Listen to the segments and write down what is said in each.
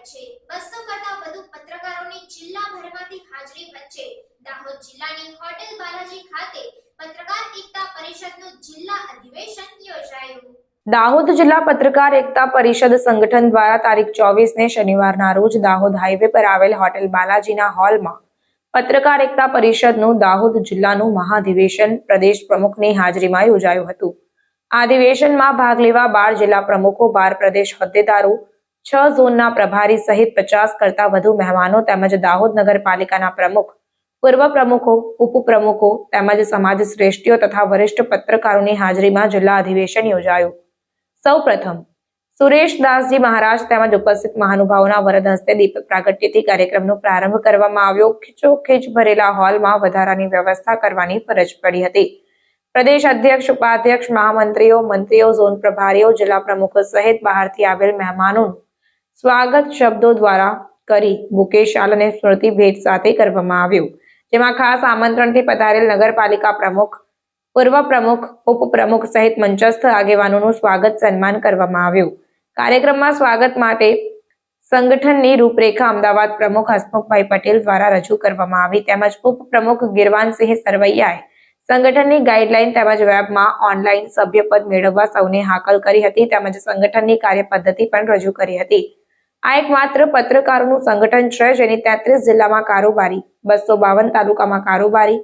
કાર્યરત છે. બસો કરતા વધુ પત્રકારોની જિલ્લાભરમાંથી હાજરી વચ્ચે દાહોદ જિલ્લાની હોટેલ બાલાજી ખાતે પત્રકાર એકતા પરિષદનું જિલ્લા અધિવેશન યોજાયું. દાહોદ જિલ્લા પત્રકાર એકતા પરિષદ સંગઠન દ્વારા તારીખ ચોવીસ શનિવારના રોજ દાહોદ હાઈવે પર આવેલ હોટેલ બાલાજીના હોલમાં પત્રકાર એકતા પરિષદનું દાહોદ જિલ્લાનું મહાધિવેશન પ્રદેશ પ્રમુખની હાજરીમાં યોજાયું હતું. આ અધિવેશનમાં ભાગ લેવા બાર જિલ્લા પ્રમુખો, બાર પ્રદેશ હોદ્દેદારો છ ઝોનના પ્રભારી સહિત પચાસ કરતા વધુ મહેમાનો તેમજ દાહોદ નગરપાલિકાના પ્રમુખ, પૂર્વ પ્રમુખો, ઉપપ્રમુખો તેમજ સમાજ શ્રેષ્ઠીઓ તથા વરિષ્ઠ પત્રકારોની હાજરીમાં જિલ્લા અધિવેશન યોજાયું. સૌ પ્રથમ, સુરેશ દાસજી મહારાજ તેમજ ઉપસ્થિત મહાનુભાવોના વરદ હસ્તે દીપ પ્રાગટ્યથી કાર્યક્રમનો પ્રારંભ કરવામાં આવ્યો. ખીચોખીચ ભરેલા હોલમાં વધારાની વ્યવસ્થા કરવાની ફરજ પડી હતી. પ્રદેશ અધ્યક્ષ, ઉપાધ્યક્ષ, મહામંત્રીઓ, મંત્રીઓ, ઝોન પ્રભારીઓ, જિલ્લા પ્રમુખો સહિત બહારથી આવેલ મહેમાનોનું સ્વાગત શબ્દો દ્વારા કરી મુકેશ શાલ અને સ્મૃતિ ભેટ સાથે કરવામાં આવ્યું, જેમાં ખાસ આમંત્રણથી પધારેલ નગરપાલિકા પ્રમુખ, પૂર્વ પ્રમુખ ઉપપ્રમુખ સહિત મંચસ્થ આગેવાનોનું સ્વાગત સન્માન કરવામાં આવ્યું. કાર્યક્રમમાં સ્વાગત માટે સંગઠનની રૂપરેખા અમદાવાદ પ્રમુખ હસમુખભાઈ પટેલ દ્વારા રજૂ કરવામાં આવી, તેમજ ઉપપ્રમુખ ગિરવાનસિંહ સરવૈયાએ સંગઠનની ગાઈડલાઈન તેમજ વેબમાં ઓનલાઈન સભ્યપદ મેળવવા સૌને હાકલ કરી હતી, તેમજ સંગઠનની કાર્યપદ્ધતિ પણ રજૂ કરી હતી. આ એકમાત્ર પત્રકારોનું સંગઠન છે, જેની તેત્રીસ જિલ્લામાં કારોબારી, બસો બાવન તાલુકામાં કારોબારી,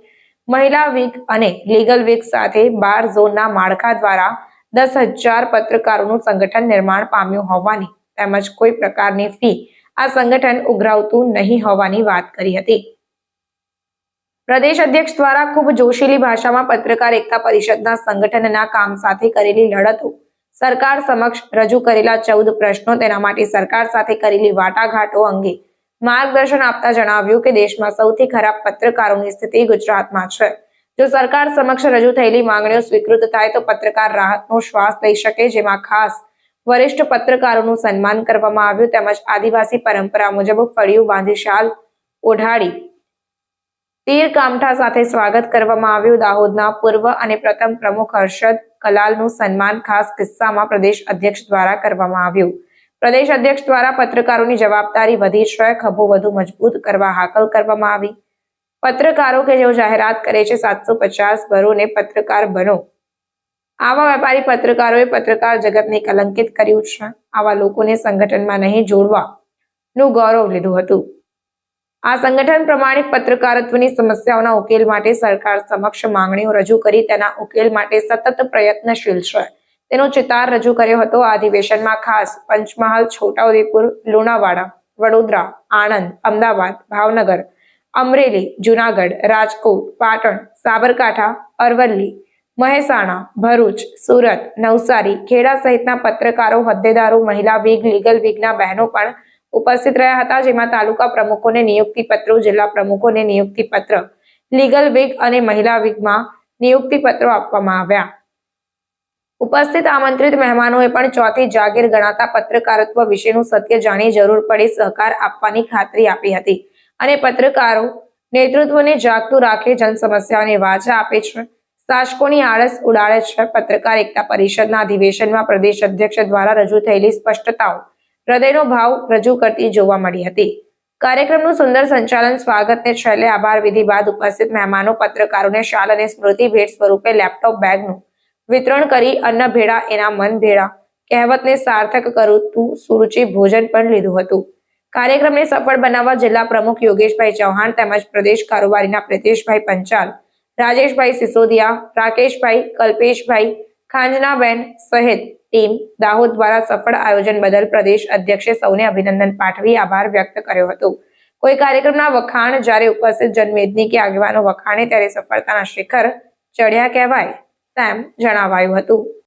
મહિલા વીક અને લીગલ વીક સાથે બાર ઝોનના માળખા દ્વારા દસ હજાર પત્રકારોનું સંગઠન નિર્માણ પામ્યું હોવાની તેમજ કોઈ પ્રકારની ફી આ સંગઠન ઉઘરાવતું નહીં હોવાની વાત કરી હતી. પ્રદેશ અધ્યક્ષ દ્વારા ખૂબ જોશીલી ભાષામાં પત્રકાર એકતા પરિષદના સંગઠનના કામ સાથે કરેલી લડતો સરકાર સમક્ષ રજૂ કરેલા ચૌદ પ્રશ્નો તેના માટે સરકાર સાથે કરેલી વાટાઘાટો અંગે માર્ગદર્શન આપતા જણાવ્યું કે દેશમાં સૌથી ખરાબ પત્રકારોની સ્થિતિ ગુજરાતમાં છે. જો સરકાર સમક્ષ રજૂ થયેલી માંગણીઓ સ્વીકૃત થાય તો પત્રકાર રાહતનો શ્વાસ લઈ શકે, જેમાં ખાસ વરિષ્ઠ પત્રકારોનું સન્માન કરવામાં આવ્યું, તેમજ આદિવાસી પરંપરા મુજબ ફળિયું બાંધી શાલ ઓઢાડી તીર કામઠા સાથે સ્વાગત કરવામાં આવ્યું. દાહોદના પૂર્વ અને પ્રથમ પ્રમુખ હર્ષદ કલાલનું સન્માન ખાસ કિસ્સામાં પ્રદેશ અધ્યક્ષ દ્વારા કરવામાં આવ્યું. પ્રદેશ અધ્યક્ષ દ્વારા પત્રકારોની જવાબદારી વધી છે ખભો વધુ મજબૂત કરવા હાકલ કરવામાં આવી. પત્રકારો કે જેઓ જાહેરાત કરે છે, સાતસો પચાસ ભરોને પત્રકાર બનો. આવા વેપારી પત્રકારોએ પત્રકાર જગતને કલંકિત કર્યું છે. આવા લોકોને સંગઠનમાં નહીં જોડવા નું ગૌરવ લીધું હતું. આ સંગઠન પ્રમાણે પત્રકારત્વની સમસ્યાઓના ઉકેલ માટે સરકાર સમક્ષ માંગણીઓ રજૂ કરી તેના ઉકેલ માટે સતત પ્રયત્નશીલ છે. તેનો ચિતાર રજૂ કર્યો હતો આ અધિવેશનમાં ખાસ પંચમહાલ, છોટાઉદેપુર, લુણાવાડા, વડોદરા, આણંદ, અમદાવાદ, ભાવનગર, અમરેલી, જુનાગઢ, રાજકોટ, પાટણ, સાબરકાંઠા, અરવલ્લી, મહેસાણા, ભરૂચ, સુરત, નવસારી, ખેડા સહિતના પત્રકારો, હોદ્દેદારો, મહિલા વિગ, લીગલ વિગના બહેનો પણ ઉપસ્થિત રહ્યા હતા, જેમાં તાલુકા પ્રમુખોને નિયુક્તિ પત્રો, જિલ્લા પ્રમુખોને નિયુક્તિ પત્ર, લીગલ વિગ અને મહિલા વિગમાં નિયુક્તિ પત્રો આપવામાં આવ્યા. ઉપસ્થિત આમંત્રિત મહેમાનોએ પણ ચોથી જાગીર ગણાતા પત્રકારત્વ વિશેનું સત્ય જાણી જરૂર પડે સહકાર આપવાની ખાતરી આપી હતી અને પત્રકારો નેતૃત્વને જાગતું રાખે જન સમસ્યાઓને વાચા આપે છે, શાસકોની આળસ ઉડાડે છે. પત્રકાર એકતા પરિષદના અધિવેશનમાં પ્રદેશ અધ્યક્ષ દ્વારા રજૂ થયેલી સ્પષ્ટતાઓ હૃદયનો ભાવ રજૂ કરતી જોવા મળી હતી. કાર્યક્રમનું સુંદર સંચાલન સ્વાગતને છેલ્લે આભાર વિધિ બાદ ઉપસ્થિત મહેમાનો, પત્રકારોને શાલ અને સ્મૃતિ ભેટ સ્વરૂપે લેપટોપ બેગનું વિતરણ કરી અન્ન ભેળા, એના મન ભેળા, કહેવતને સાર્થક કરતું સુરુચિ ભોજન પણ લીધું હતું. કાર્યક્રમને સફળ બનાવવા જિલ્લા પ્રમુખ યોગેશભાઈ ચૌહાણ તેમજ પ્રદેશ કારોબારીના પ્રિતેશભાઈ પંચાલ, રાજેશભાઈ સિસોદિયા, રાકેશભાઈ કલ્પેશભાઈ ખાંજનાબેન સહિત ટીમ દાહોદ દ્વારા સફળ આયોજન બદલ પ્રદેશ અધ્યક્ષે સૌને અભિનંદન પાઠવી આભાર વ્યક્ત કર્યો હતો. કોઈ કાર્યક્રમના વખાણ જ્યારે ઉપસ્થિત જનમેદની કે આગેવાનો વખાણે ત્યારે સફળતાના શિખર ચડ્યા કહેવાય તેમ જણાવાયું હતું.